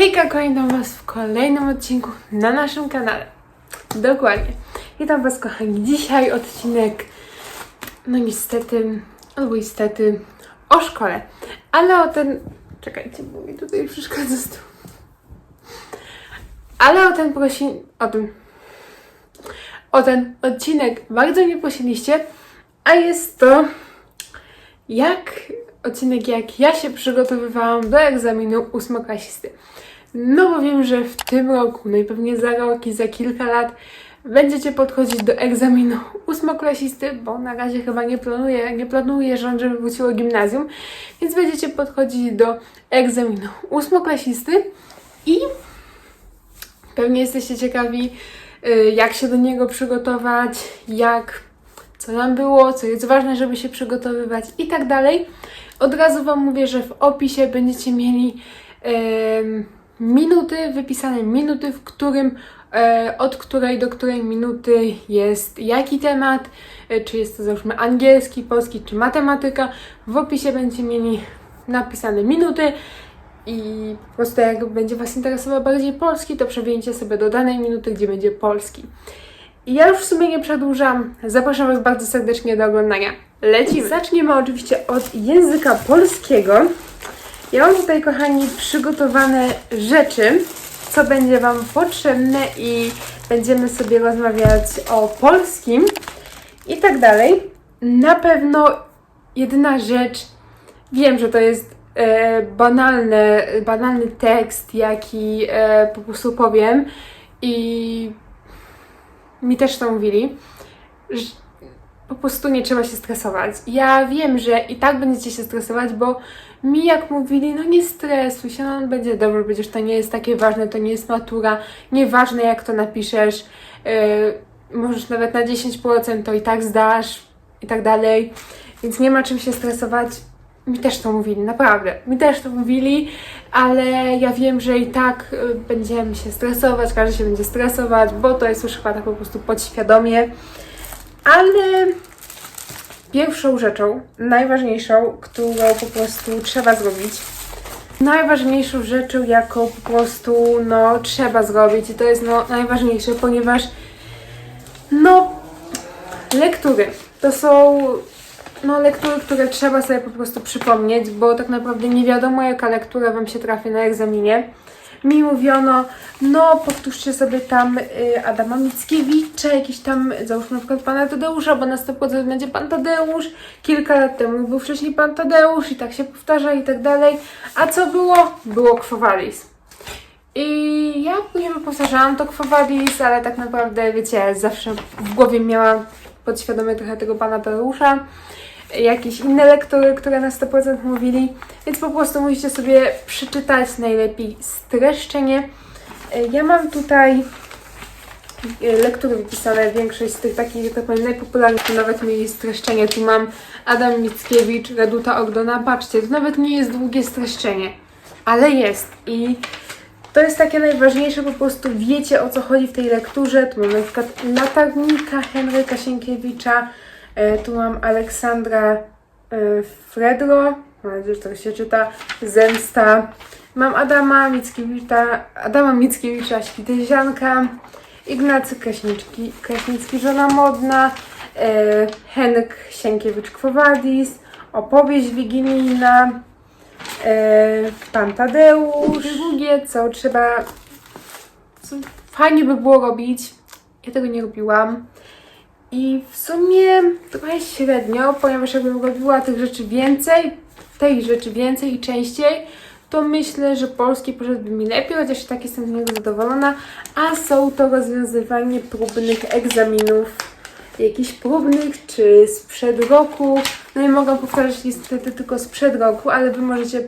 Hejka, kolejną Was w kolejnym odcinku na naszym kanale. Dokładnie. Witam Was kochani. Dzisiaj odcinek, no niestety, albo niestety, o szkole. Ale o ten... Czekajcie, bo mi tutaj przeszkadza stół. Ale o ten prosi... o ten... O ten odcinek bardzo nie prosiliście, a jest to jak odcinek, jak ja się przygotowywałam do egzaminu ósmoklasisty. No bo wiem, że w tym roku, no i pewnie za rok i za kilka lat będziecie podchodzić do egzaminu ósmoklasisty, bo na razie chyba nie planuję, nie planuję rząd, żeby wróciło gimnazjum, więc będziecie podchodzić do egzaminu ósmoklasisty i pewnie jesteście ciekawi, y, jak się do niego przygotować, jak co nam było, co jest ważne, żeby się przygotowywać i tak dalej. Od razu Wam mówię, że w opisie będziecie mieli em, minuty, wypisane minuty, w którym e, od której do której minuty jest jaki temat, e, czy jest to załóżmy angielski, polski, czy matematyka. W opisie będziecie mieli napisane minuty i po prostu jak będzie Was interesował bardziej polski, to przewieńcie sobie do danej minuty, gdzie będzie polski. I ja już w sumie nie przedłużam. Zapraszam Was bardzo serdecznie do oglądania. Lecimy! Zaczniemy oczywiście od języka polskiego. Ja mam tutaj, kochani, przygotowane rzeczy, co będzie Wam potrzebne i będziemy sobie rozmawiać o polskim i tak dalej. Na pewno jedyna rzecz, wiem, że to jest e, banalny, banalny tekst, jaki e, po prostu powiem i mi też to mówili, że po prostu nie trzeba się stresować. Ja wiem, że i tak będziecie się stresować, bo mi jak mówili, no nie stresuj się, no będzie dobrze, przecież to nie jest takie ważne, to nie jest matura, nieważne jak to napiszesz, yy, możesz nawet na 10% to i tak zdasz i tak dalej, więc nie ma czym się stresować. Mi też to mówili, naprawdę. Mi też to mówili, ale ja wiem, że i tak y, będziemy się stresować, każdy się będzie stresować, bo to jest już chyba tak po prostu podświadomie. Ale pierwszą rzeczą, najważniejszą, którą po prostu trzeba zrobić, najważniejszą rzeczą, jaką po prostu no, trzeba zrobić. I to jest no, najważniejsze, ponieważ no, lektury. To są no, lektury, które trzeba sobie po prostu przypomnieć, bo tak naprawdę nie wiadomo, jaka lektura Wam się trafi na egzaminie. Mi mówiono, no powtórzcie sobie tam y, Adama Mickiewicza, jakiś tam, załóżmy na przykład Pana Tadeusza, bo na 100% będzie Pan Tadeusz. Kilka lat temu był wcześniej Pan Tadeusz i tak się powtarza i tak dalej. A co było? Było Kwowalis. I ja później powtarzałam to Kwowalis, ale tak naprawdę, wiecie, zawsze w głowie miałam podświadomie trochę tego Pana Tadeusza jakieś inne lektury, które na 100% mówili, więc po prostu musicie sobie przeczytać najlepiej streszczenie. E, Ja mam tutaj e, lektury wypisane, większość z tych takich, że tak powiem, najpopularniejszych, nawet mieli streszczenie. Tu mam Adam Mickiewicz, Reduta Ogdona. Patrzcie, to nawet nie jest długie streszczenie, ale jest i to jest takie najważniejsze, po prostu wiecie o co chodzi w tej lekturze. Tu mam na przykład Latarnika Henryka Sienkiewicza, tu mam Aleksandra e, Fredro, mam nadzieję, że to się czyta, Zemsta. Mam Adama Mickiewicza, Adama Mickiewicza, Świtezianka, Ignacy Kraśnicki, Kraśnicki Żona Modna, e, Henryk Sienkiewicz-Kwowadis, Opowieść Wigilijna, e, Pan Tadeusz. Drugie, co trzeba, co fajnie by było robić, ja tego nie robiłam. I w sumie trochę średnio, ponieważ jakbym robiła tych rzeczy więcej, tej rzeczy więcej i częściej, to myślę, że polski poszedłby mi lepiej, chociaż i tak jestem z niego zadowolona. A są to rozwiązywanie próbnych egzaminów, jakichś próbnych, czy sprzed roku. No i mogę powtarzać niestety tylko sprzed roku, ale Wy możecie e,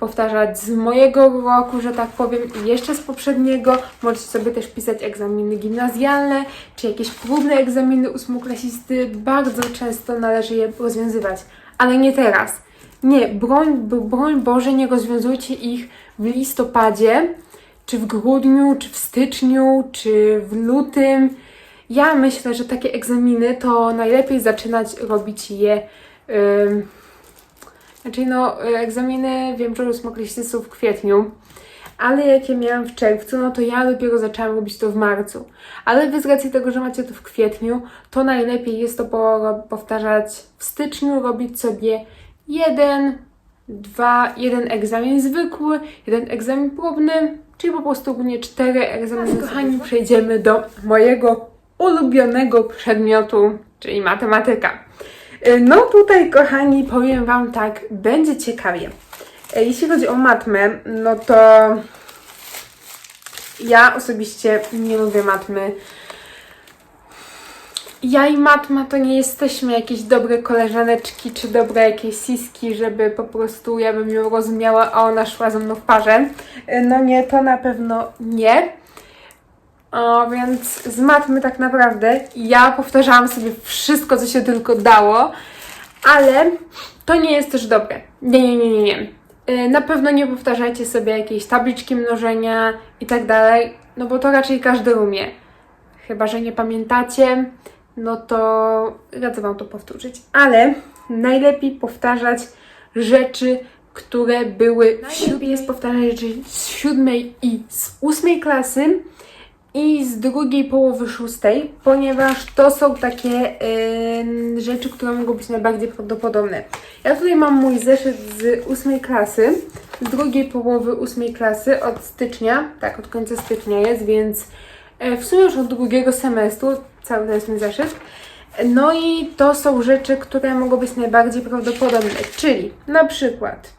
powtarzać z mojego roku, że tak powiem, i jeszcze z poprzedniego. Możecie sobie też pisać egzaminy gimnazjalne, czy jakieś próbne egzaminy ósmoklasisty. Bardzo często należy je rozwiązywać, ale nie teraz. Nie, broń, broń Boże, nie rozwiązujcie ich w listopadzie, czy w grudniu, czy w styczniu, czy w lutym. Ja myślę, że takie egzaminy to najlepiej zaczynać robić je. Ym, znaczy, no, egzaminy wiem, że ósmoklasisty są w kwietniu, ale jak ja miałam w czerwcu, no to ja dopiero zaczęłam robić to w marcu. Ale wy z racji tego, że macie to w kwietniu, to najlepiej jest to po- powtarzać w styczniu, robić sobie jeden, dwa, jeden egzamin zwykły, jeden egzamin próbny, czyli po prostu ogólnie cztery egzaminy. Kochani, przejdziemy do mojego ulubionego przedmiotu, czyli matematyka. Y, No tutaj, kochani, powiem Wam tak, będzie ciekawie. E, Jeśli chodzi o matmę, no to ja osobiście nie lubię matmy. Ja i matma to nie jesteśmy jakieś dobre koleżaneczki czy dobre jakieś siski, żeby po prostu ja bym ją rozumiała, a ona szła ze mną w parze. E, No nie, to na pewno nie. O, więc z matmy tak naprawdę ja powtarzałam sobie wszystko, co się tylko dało, ale to nie jest też dobre. Nie, nie, nie, nie, nie. Y, Na pewno nie powtarzajcie sobie jakiejś tabliczki mnożenia i tak dalej, no bo to raczej każdy umie. Chyba, że nie pamiętacie, no to radzę Wam to powtórzyć. Ale najlepiej powtarzać rzeczy, które były w siódmej, jest powtarzać rzeczy z siódmej i z ósmej klasy i z drugiej połowy szóstej, ponieważ to są takie em, rzeczy, które mogą być najbardziej prawdopodobne. Ja tutaj mam mój zeszyt z ósmej klasy, z drugiej połowy ósmej klasy od stycznia, tak, od końca stycznia jest, więc e, w sumie już od drugiego semestru cały to jest mój zeszyt. No i to są rzeczy, które mogą być najbardziej prawdopodobne, czyli na przykład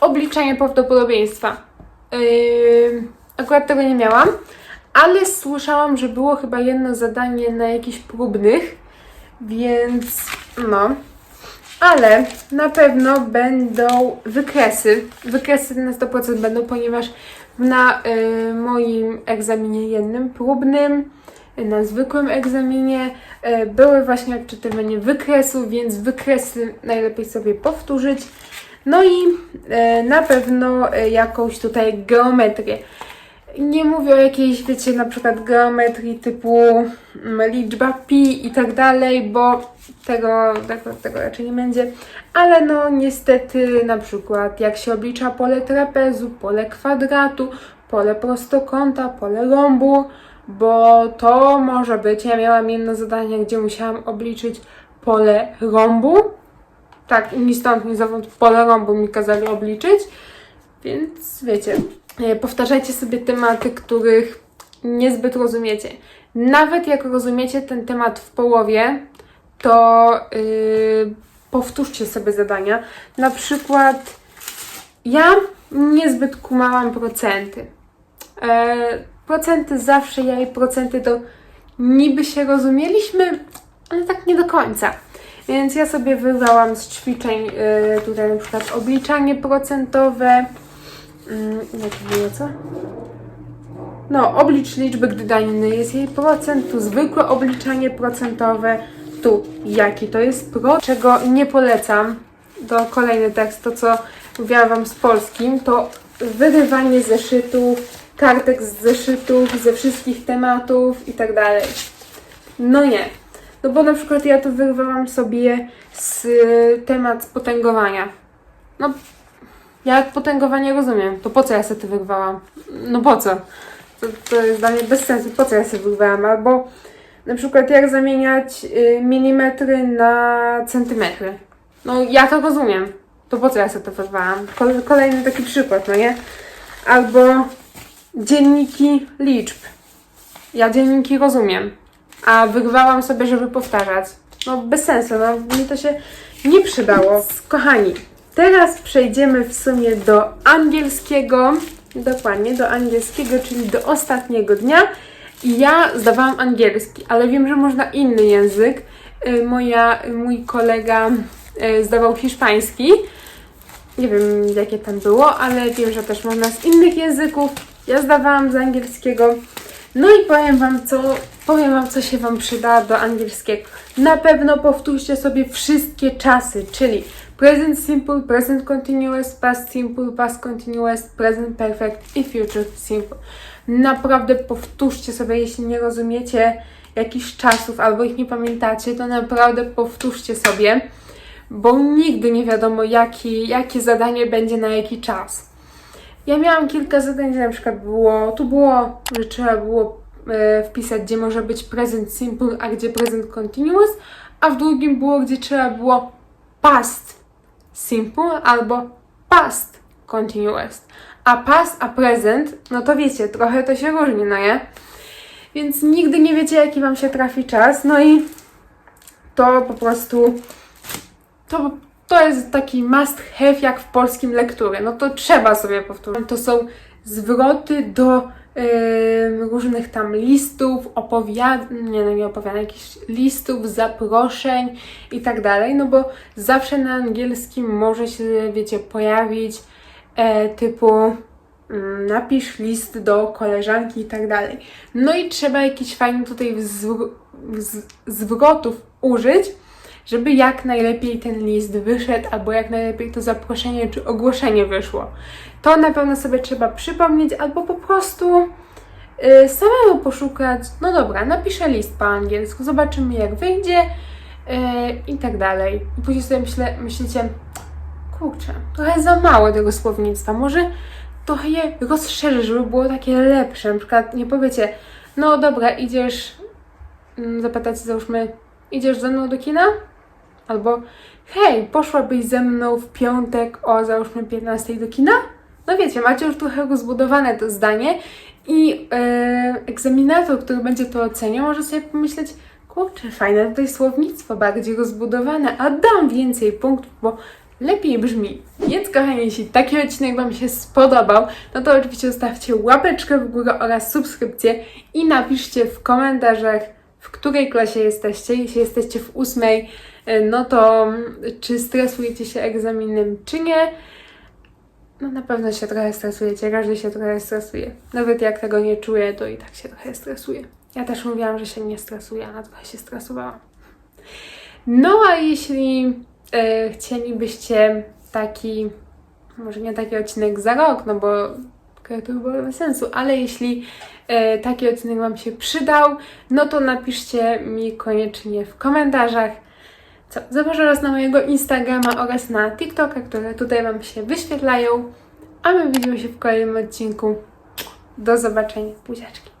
obliczanie prawdopodobieństwa. Yy, akurat tego nie miałam, ale słyszałam, że było chyba jedno zadanie na jakichś próbnych, więc no. Ale na pewno będą wykresy. Wykresy na 100% będą, ponieważ na y, moim egzaminie jednym próbnym, na zwykłym egzaminie y, były właśnie odczytywanie wykresów, więc wykresy najlepiej sobie powtórzyć. No i y, na pewno y, jakąś tutaj geometrię. Nie mówię o jakiejś, wiecie, na przykład geometrii typu mm, liczba pi i tak dalej, bo tego, tego, tego raczej nie będzie. Ale no niestety na przykład jak się oblicza pole trapezu, pole kwadratu, pole prostokąta, pole rąbu, bo to może być, ja miałam jedno zadanie, gdzie musiałam obliczyć pole rąbu. Tak, ni stąd, ni zowąd pole rąbu mi kazali obliczyć. Więc wiecie, powtarzajcie sobie tematy, których niezbyt rozumiecie. Nawet jak rozumiecie ten temat w połowie, to yy, powtórzcie sobie zadania. Na przykład ja niezbyt kumałam procenty. E, procenty zawsze, ja i procenty to niby się rozumieliśmy, ale tak nie do końca. Więc ja sobie wybrałam z ćwiczeń y, tutaj na przykład obliczanie procentowe. Mm, jak to było, co? No, oblicz liczby, gdy dany jest jej procent, tu zwykłe obliczanie procentowe, tu jaki to jest pro, czego nie polecam. To kolejny tekst, to co mówiłam Wam z polskim, to wyrywanie zeszytów, kartek z zeszytów, ze wszystkich tematów i tak dalej. No nie. No bo na przykład ja tu wyrwałam sobie z y, temat potęgowania. No, ja potęgowanie rozumiem, to po co ja sobie to wyrwałam? No po co? To, to jest dla mnie bez sensu, po co ja sobie wyrwałam? Albo na przykład jak zamieniać y, milimetry na centymetry. No ja to rozumiem, to po co ja sobie to wyrwałam? Kol- kolejny taki przykład, no nie? Albo dzienniki liczb. Ja dzienniki rozumiem, a wyrwałam sobie, żeby powtarzać. No bez sensu, no mi to się nie przydało. Kochani, teraz przejdziemy w sumie do angielskiego, dokładnie do angielskiego, czyli do ostatniego dnia. I ja zdawałam angielski, ale wiem, że można inny język. Y, Moja, mój kolega y, zdawał hiszpański. Nie wiem, jakie tam było, ale wiem, że też można z innych języków. Ja zdawałam z angielskiego. No i powiem wam, co, powiem wam, co się wam przyda do angielskiego. Na pewno powtórzcie sobie wszystkie czasy, czyli present simple, present continuous, past simple, past continuous, present perfect i future simple. Naprawdę powtórzcie sobie, jeśli nie rozumiecie jakichś czasów albo ich nie pamiętacie, to naprawdę powtórzcie sobie, bo nigdy nie wiadomo, jaki, jakie zadanie będzie na jaki czas. Ja miałam kilka zadań, gdzie na przykład było, tu było, że trzeba było e, wpisać, gdzie może być present simple, a gdzie present continuous, a w drugim było, gdzie trzeba było past simple albo past continuous. A past, a present, no to wiecie, trochę to się różni, no nie? Więc nigdy nie wiecie, jaki Wam się trafi czas, no i to po prostu to, to jest taki must have jak w polskim lekturze. No to trzeba sobie powtórzyć. To są zwroty do em, różnych tam listów, opowiadań, nie no nie opowiadań, jakichś listów, zaproszeń i tak dalej, no bo zawsze na angielskim może się, wiecie, pojawić e, typu mm, napisz list do koleżanki i tak dalej. No i trzeba jakichś fajnych tutaj zwrotów użyć, żeby jak najlepiej ten list wyszedł, albo jak najlepiej to zaproszenie czy ogłoszenie wyszło. To na pewno sobie trzeba przypomnieć, albo po prostu y, samemu poszukać. No dobra, napiszę list po angielsku, zobaczymy jak wyjdzie y, i tak dalej. I później sobie myślę, myślicie, kurczę, trochę za mało tego słownictwa, może trochę je rozszerzy, żeby było takie lepsze. Na przykład nie powiecie, no dobra, idziesz, mm, zapytacie załóżmy, idziesz ze mną do kina? Albo hej, poszłabyś ze mną w piątek o załóżmy 15 do kina? No wiecie, macie już trochę rozbudowane to zdanie i e, egzaminator, który będzie to oceniał, może sobie pomyśleć, kurczę, fajne tutaj słownictwo, bardziej rozbudowane, a dam więcej punktów, bo lepiej brzmi. Więc kochani, jeśli taki odcinek Wam się spodobał, no to oczywiście zostawcie łapeczkę w górę oraz subskrypcję i napiszcie w komentarzach, w której klasie jesteście. Jeśli jesteście w ósmej, no to mm, czy stresujecie się egzaminem, czy nie? No na pewno się trochę stresujecie, każdy się trochę stresuje. Nawet jak tego nie czuję, to i tak się trochę stresuje. Ja też mówiłam, że się nie stresuję, ale trochę się stresowałam. No a jeśli e, chcielibyście taki, może nie taki odcinek za rok, no bo to by było bez sensu, ale jeśli e, taki odcinek Wam się przydał, no to napiszcie mi koniecznie w komentarzach. Co? Zapraszam Was na mojego Instagrama oraz na TikToka, które tutaj Wam się wyświetlają. A my widzimy się w kolejnym odcinku. Do zobaczenia. Buziaczki.